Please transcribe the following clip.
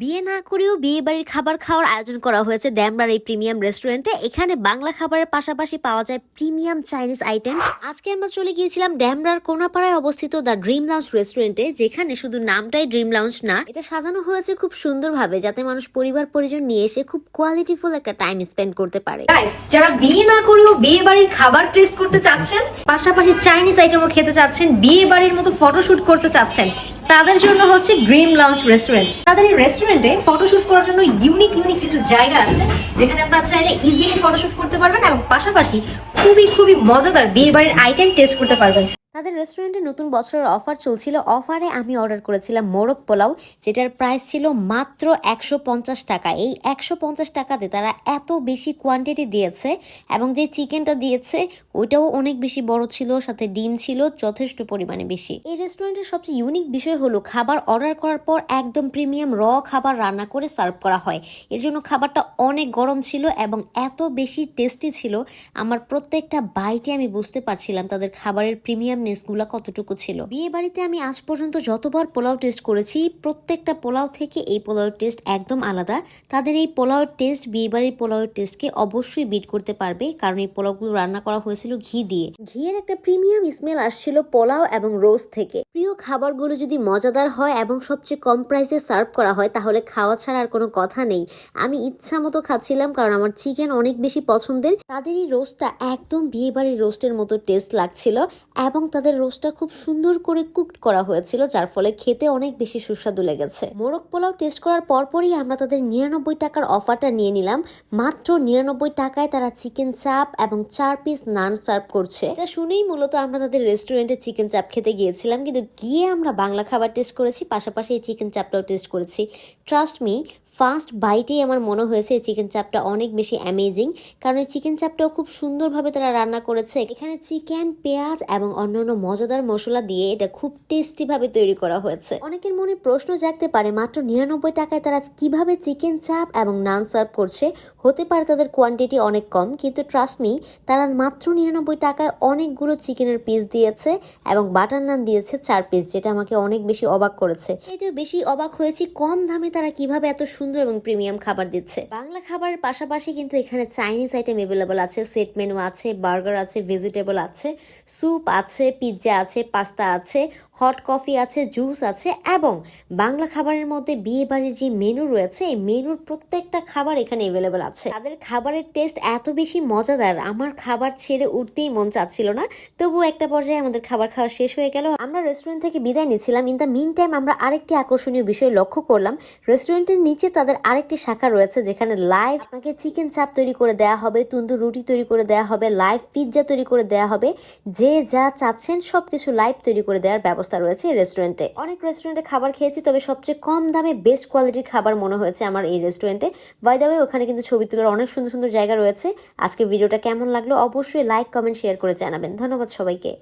বিয়ে না করেও বিয়ে বাড়ির খাবার খাওয়ার আয়োজন করা হয়েছে ড্যামরার এই প্রিমিয়াম রেস্টুরেন্টে। এখানে বাংলা খাবারের পাশাপাশি পাওয়া যায় প্রিমিয়াম চাইনিজ আইটেম। আজকে আমরা চলে গিয়েছিলাম ড্যামরার কোনাপাড়ায় অবস্থিত দ্য ড্রিম লাউঞ্জ রেস্টুরেন্টে, যেখানে শুধু নামটাই ড্রিম লাউঞ্জ না, এটা সাজানো হয়েছে খুব সুন্দরভাবে যাতে মানুষ পরিবার পরিজন নিয়ে এসে খুব কোয়ালিটিফুল একটা টাইম স্পেন্ড করতে পারে। যারা বিয়ে না করেও বিয়ে বাড়ির খাবার টেস্ট করতে চাচ্ছেন, পাশাপাশি চাইনিজ আইটেমও খেতে চাচ্ছেন বিয়ে বাড়ির মতো ফটোশুট করতে চাচ্ছেন তাদের জন্য হচ্ছে ড্রিম লাউঞ্জ রেস্টুরেন্ট তাদের এই রেস্টুরেন্টে ফটোশ্যুট করার জন্য ইউনিক ইউনিক কিছু জায়গা আছে, যেখানে আপনারা চাইলে ইজিলি ফটোশ্যুট করতে পারবেন এবং পাশাপাশি খুবই খুবই মজাদার বিয়ে বাড়ির আইটেম টেস্ট করতে পারবেন। তাদের রেস্টুরেন্টে নতুন বছরের অফার চলছিল। অফারে আমি অর্ডার করেছিলাম মোরগ পোলাও, যেটার প্রাইস ছিল মাত্র একশো পঞ্চাশ টাকা। এই একশো পঞ্চাশ টাকাতে তারা এত বেশি কোয়ান্টিটি দিয়েছে এবং যে চিকেনটা দিয়েছে, ওইটাও অনেক বেশি বড় ছিল, সাথে ডিম ছিল, যথেষ্ট পরিমাণে বেশি। এই রেস্টুরেন্টের সবচেয়ে ইউনিক বিষয় হলো খাবার অর্ডার করার পর একদম প্রিমিয়াম র খাবার রান্না করে সার্ভ করা হয়। এর জন্য খাবারটা অনেক গরম ছিল এবং এত বেশি টেস্টি ছিল, আমার প্রত্যেকটা বাইটে আমি বুঝতে পারছিলাম তাদের খাবারের প্রিমিয়ামনেসগুলো কতটুকু ছিল? বিয়ে বাড়িতে আমি আজ পর্যন্ত যতবার পোলাও টেস্ট করেছি, প্রত্যেকটা পোলাও থেকে এই পোলাওয়ের টেস্ট একদম আলাদা। তাদের এই পোলাওয়ের টেস্ট বিয়ে বাড়ির পোলাওয়ের টেস্টকে অবশ্যই বিট করতে পারবে, কারণ এই পোলাওগুলো রান্না করা হয়েছিল ঘি দিয়ে। ঘিয়ের একটা প্রিমিয়াম স্মেল আসছিল পোলাও এবং রোস্ট থেকে। প্রিয় খাবারগুলো যদি মজাদার হয় এবং সবচেয়ে কম প্রাইসে সার্ভ করা হয়, তাহলে খাওয়া ছাড়া আর কোনো কথা নেই। আমি ইচ্ছা মতো খাচ্ছিলাম, কারণ আমার চিকেন অনেক বেশি পছন্দের। তাদের এই রোস্টটা একদম বিয়ে বাড়ির রোস্টের মতো টেস্ট লাগছিল এবং তাদের রোস্টটা খুব সুন্দর করে কুকড করা হয়েছিল, যার ফলে খেতে অনেক বেশি সুস্বাদু লেগেছে। মোরগ পোলাও টেস্ট করার পরপরই আমরা তাদের নিরানব্বই টাকার অফারটা নিয়ে নিলাম। মাত্র নিরানব্বই টাকায় তারা চিকেন চাপ এবং চার পিস নান সার্ভ করছে। এটা শুনেই মূলত আমরা তাদের রেস্টুরেন্টে চিকেন চাপ খেতে গিয়েছিলাম, কিন্তু গিয়ে আমরা বাংলা খাবার টেস্ট করেছি, পাশাপাশি এই চিকেন চাপটাও টেস্ট করেছি। ট্রাস্ট মি ফার্স্ট বাইটেই আমার মনে হয়েছে চিকেন চাপটা অনেক বেশি অ্যামেজিং কারণ এই চিকেন চাপটাও খুব সুন্দরভাবে তারা রান্না করেছে। এখানে চিকেন পেঁয়াজ এবং অন্যান্য মজাদার মশলা দিয়ে এটা খুব টেস্টিভাবে তৈরি করা হয়েছে। অনেকের মনে প্রশ্ন জাগতে পারে, মাত্র নিরানব্বই টাকায় তারা কীভাবে চিকেন চাপ এবং নান সার্ভ করছে? হতে পারে তাদের কোয়ান্টিটি অনেক কম, কিন্তু ট্রাস্ট মি তারা মাত্র নিরানব্বই টাকায় অনেকগুলো চিকেনের পিস দিয়েছে এবং বাটার নান দিয়েছে চার পিস যেটা আমাকে অনেক বেশি অবাক করেছে। এতেও বেশি অবাক হয়েছি, কম দামে তারা কীভাবে এত সুন্দর এবং প্রিমিয়াম খাবার দিচ্ছে? বাংলা খাবারের পাশাপাশি কিন্তু এখানে চাইনিজ আইটেম এভেলেবল আছে, সেট মেনু আছে বার্গার আছে ভেজিটেবল আছে স্যুপ আছে পিৎজা আছে পাস্তা আছে হট কফি আছে, জুস আছে এবং বাংলা খাবারের মধ্যে বিয়ে বাড়ির যে মেনু রয়েছে, এই মেনুর প্রত্যেকটা খাবার এখানে এভেলেবল আছে। তাদের খাবারের টেস্ট এত বেশি মজাদার, আমার খাবার ছেড়ে উঠতেই মন চাচ্ছিল না। তবুও একটা পর্যায়ে আমাদের খাবার খাওয়া শেষ হয়ে গেল। আমরা রেস্টুরেন্ট থেকে বিদায় নিচ্ছিলাম। ইন দ্য মিন টাইম আমরা আরেকটি আকর্ষণীয় বিষয় লক্ষ্য করলাম। রেস্টুরেন্টের নিচে তাদের আরেকটি শাখা রয়েছে, যেখানে লাইভ আপনাকে চিকেন চাপ তৈরি করে দেওয়া হবে, তন্দুর রুটি তৈরি করে দেওয়া হবে লাইভ পিৎজা তৈরি করে দেওয়া হবে। যে যা চাচ্ছেন সব কিছু লাইভ তৈরি করে দেওয়ার ব্যবস্থা রয়েছে এই রেস্টুরেন্টে অনেক রেস্টুরেন্টে খাবার খেয়েছি, তবে সবচেয়ে কম দামে বেস্ট কোয়ালিটির খাবার মনে হয়েছে আমার এই রেস্টুরেন্টে বাই দ্য ওয়ে ওখানে কিন্তু ছবি তোলার অনেক সুন্দর সুন্দর জায়গা রয়েছে। আজকে ভিডিওটা কেমন লাগল অবশ্যই লাইক কমেন্ট শেয়ার করে জানাবেন। ধন্যবাদ সবাইকে।